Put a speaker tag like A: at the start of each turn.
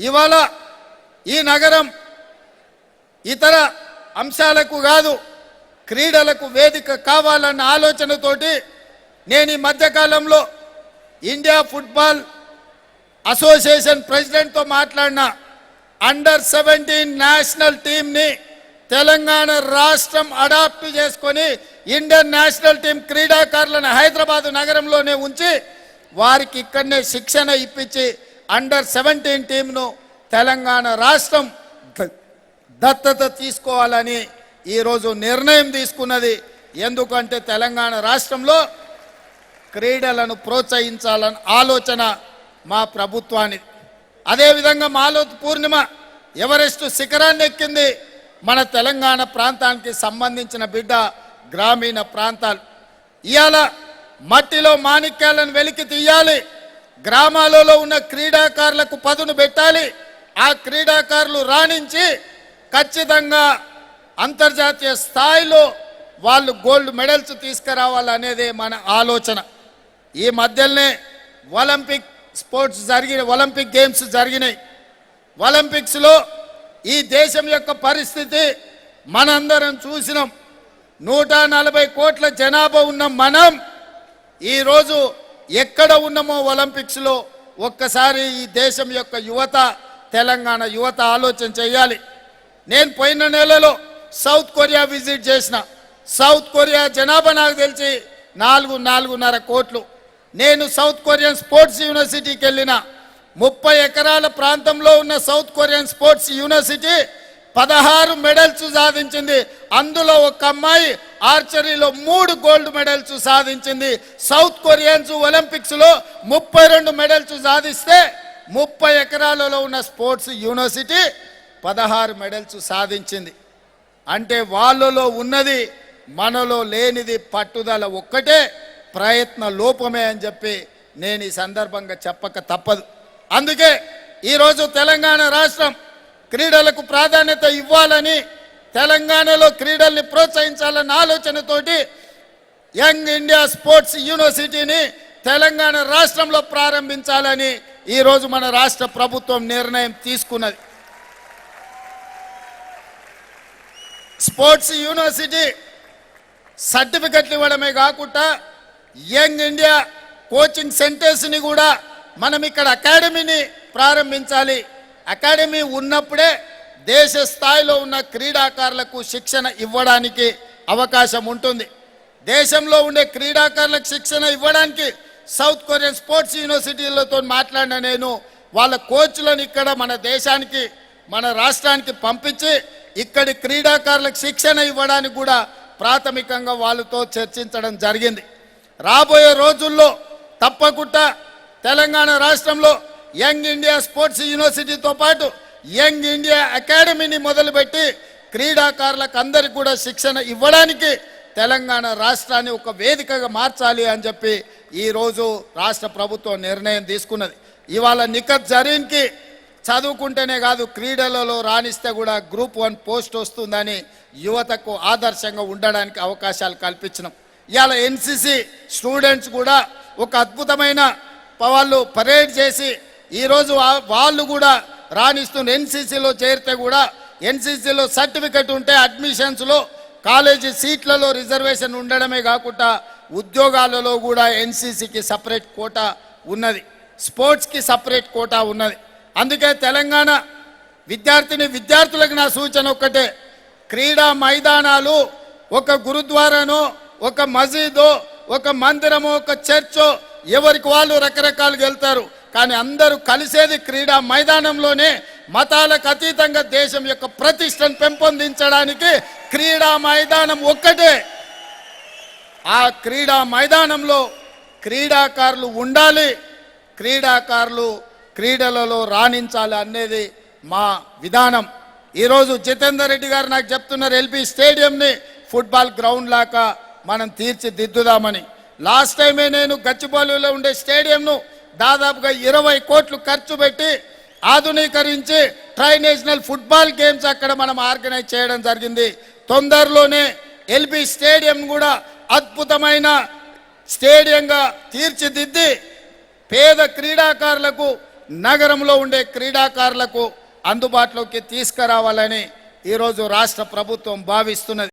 A: ఇవాళ ఈ నగరం ఇతర అంశాలకు కాదు క్రీడలకు వేదిక కావాలన్న ఆలోచనతోటి నేను ఈ మధ్యకాలంలో ఇండియా ఫుట్బాల్ అసోసియేషన్ ప్రెసిడెంట్తో మాట్లాడిన అండర్ సెవెంటీన్ నేషనల్ టీంని తెలంగాణ రాష్ట్రం అడాప్ట్ చేసుకొని ఇండియన్ నేషనల్ టీం క్రీడాకారులను హైదరాబాద్ నగరంలోనే ఉంచి వారికి ఇక్కడనే శిక్షణ ఇప్పించి అండర్ సెవెంటీన్ టీంను తెలంగాణ రాష్ట్రం ద- దత్తత తీసుకోవాలని ఈరోజు నిర్ణయం తీసుకున్నది. ఎందుకంటే తెలంగాణ రాష్ట్రంలో క్రీడలను ప్రోత్సహించాలని ఆలోచన మా ప్రభుత్వానికి అదేవిధంగా మాలో పూర్ణిమ ఎవరెస్ట్ శిఖరాన్ని ఎక్కింది? మన తెలంగాణ ప్రాంతానికి సంబంధించిన బిడ్డ గ్రామీణ ప్రాంతాలు. ఇవాళ మట్టిలో మాణిక్యాలను వెలికి తీయాలి. గ్రామాలలో ఉన్న క్రీడాకారులకు పదును పెట్టాలి. ఆ క్రీడాకారులు రాణించి ఖచ్చితంగా అంతర్జాతీయ స్థాయిలో వాళ్ళు గోల్డ్ మెడల్స్ తీసుకురావాలనేదే మన ఆలోచన. ఈ మధ్యలోనే ఒలింపిక్ స్పోర్ట్స్ జరిగిన ఒలింపిక్ గేమ్స్ జరిగినాయి. ఒలింపిక్స్లో ఈ దేశం యొక్క పరిస్థితి మనందరం చూసినాం. నూట నలభై కోట్ల జనాభా ఉన్న మనం ఈరోజు ఎక్కడ ఉన్నామో ఒలింపిక్స్లో ఒక్కసారి ఈ దేశం యొక్క యువత తెలంగాణ యువత ఆలోచన చేయాలి. నేను పోయిన నెలలో సౌత్ కొరియా విజిట్ చేసిన. సౌత్ కొరియా జనాభా నాకు తెలిసి నాలుగు నాలుగున్నర కోట్లు. నేను సౌత్ కొరియన్ స్పోర్ట్స్ యూనివర్సిటీకి వెళ్ళిన. ముప్పై ఎకరాల ప్రాంతంలో ఉన్న సౌత్ కొరియన్ స్పోర్ట్స్ యూనివర్సిటీ పదహారు మెడల్స్ సాధించింది. అందులో ఒక అమ్మాయి ఆర్చరీలో మూడు గోల్డ్ మెడల్స్ సాధించింది సౌత్ కొరియన్స్ ఒలింపిక్స్లో ముప్పై రెండు మెడల్స్ సాధిస్తే ముప్పై ఎకరాలలో ఉన్న స్పోర్ట్స్ యూనివర్సిటీ పదహారు మెడల్స్ సాధించింది. అంటే వాళ్ళలో ఉన్నది మనలో లేనిది పట్టుదల ఒక్కటే ప్రయత్న లోపమే అని చెప్పి నేను ఈ సందర్భంగా చెప్పక తప్పదు. అందుకే ఈరోజు తెలంగాణ రాష్ట్రం క్రీడలకు ప్రాధాన్యత ఇవ్వాలని తెలంగాణలో క్రీడల్ని ప్రోత్సహించాలన్న ఆలోచనతోటి యంగ్ ఇండియా స్పోర్ట్స్ యూనివర్సిటీని తెలంగాణ రాష్ట్రంలో ప్రారంభించాలని ఈరోజు మన రాష్ట్ర ప్రభుత్వం నిర్ణయం తీసుకున్నది. స్పోర్ట్స్ యూనివర్సిటీ సర్టిఫికెట్లు ఇవ్వడమే కాకుండా యంగ్ ఇండియా కోచింగ్ సెంటర్స్ని కూడా మనం ఇక్కడ అకాడమీని ప్రారంభించాలి. అకాడమీ ఉన్నప్పుడే దేశ స్థాయిలో ఉన్న క్రీడాకారులకు శిక్షణ ఇవ్వడానికి అవకాశం ఉంటుంది. దేశంలో ఉండే క్రీడాకారులకు శిక్షణ ఇవ్వడానికి సౌత్ కొరియన్ స్పోర్ట్స్ యూనివర్సిటీలతో మాట్లాడిన నేను వాళ్ళ కోచ్లను ఇక్కడ మన దేశానికి మన రాష్ట్రానికి పంపించి ఇక్కడి క్రీడాకారులకు శిక్షణ ఇవ్వడానికి కూడా ప్రాథమికంగా వాళ్ళతో చర్చించడం జరిగింది. రాబోయే రోజుల్లో తప్పకుండా తెలంగాణ రాష్ట్రంలో యంగ్ ఇండియా స్పోర్ట్స్ యూనివర్సిటీతో పాటు యంగ్ ఇండియా అకాడమీని మొదలుపెట్టి క్రీడాకారులకు అందరికి కూడా శిక్షణ ఇవ్వడానికి తెలంగాణ రాష్ట్రాన్ని ఒక వేదికగా మార్చాలి అని చెప్పి ఈరోజు రాష్ట్ర ప్రభుత్వం నిర్ణయం తీసుకున్నది. ఇవాళ నిఖత్ జరీన్కి చదువుకుంటేనే కాదు క్రీడలలో రాణిస్తే కూడా గ్రూప్ వన్ పోస్ట్ వస్తుందని యువతకు ఆదర్శంగా ఉండడానికి అవకాశాలు కల్పించినాం. ఇవాళ ఎన్సిసి స్టూడెంట్స్ కూడా ఒక అద్భుతమైన వాళ్ళు పరేడ్ చేసి ఈరోజు వాళ్ళు కూడా రాణిస్తున్న ఎన్సీసీలో చేరితే కూడా ఎన్సీసీలో సర్టిఫికెట్ ఉంటే అడ్మిషన్స్లో కాలేజీ సీట్లలో రిజర్వేషన్ ఉండడమే కాకుండా ఉద్యోగాలలో కూడా ఎన్సీసీకి సపరేట్ కోటా ఉన్నది. స్పోర్ట్స్కి సపరేట్ కోటా ఉన్నది. అందుకే తెలంగాణ విద్యార్థిని విద్యార్థులకు నా సూచన ఒక్కటే. క్రీడా మైదానాలు ఒక గురుద్వారానో ఒక మసీదో ఒక మందిరమో ఒక చర్చో ఎవరికి వాళ్ళు రకరకాలుగా వెళ్తారు. కానీ అందరూ కలిసేది క్రీడా మైదానంలోనే మతాలకు అతీతంగా దేశం యొక్క ప్రతిష్టను పెంపొందించడానికి క్రీడా మైదానం ఒక్కటే. ఆ క్రీడా మైదానంలో క్రీడాకారులు ఉండాలి క్రీడాకారులు క్రీడలలో రాణించాలి అనేది మా విధానం. ఈరోజు జితేందర్ రెడ్డి గారు నాకు చెప్తున్నారు ఎల్బీ స్టేడియంని ఫుట్బాల్ గ్రౌండ్ లాగా మనం తీర్చిదిద్దుదామని. లాస్ట్ టైమే నేను గచ్చిబౌలిలో ఉండే స్టేడియంను దాదాపుగా ఇరవై కోట్లు ఖర్చు పెట్టి ఆధునీకరించి ట్రై నేషనల్ ఫుట్బాల్ గేమ్స్ అక్కడ మనం ఆర్గనైజ్ చేయడం జరిగింది. తొందరలోనే ఎల్బి స్టేడియం కూడా అద్భుతమైన స్టేడియంగా తీర్చిదిద్ది పేద క్రీడాకారులకు నగరంలో ఉండే క్రీడాకారులకు అందుబాటులోకి తీసుకురావాలని ఈరోజు రాష్ట్ర ప్రభుత్వం భావిస్తున్నది.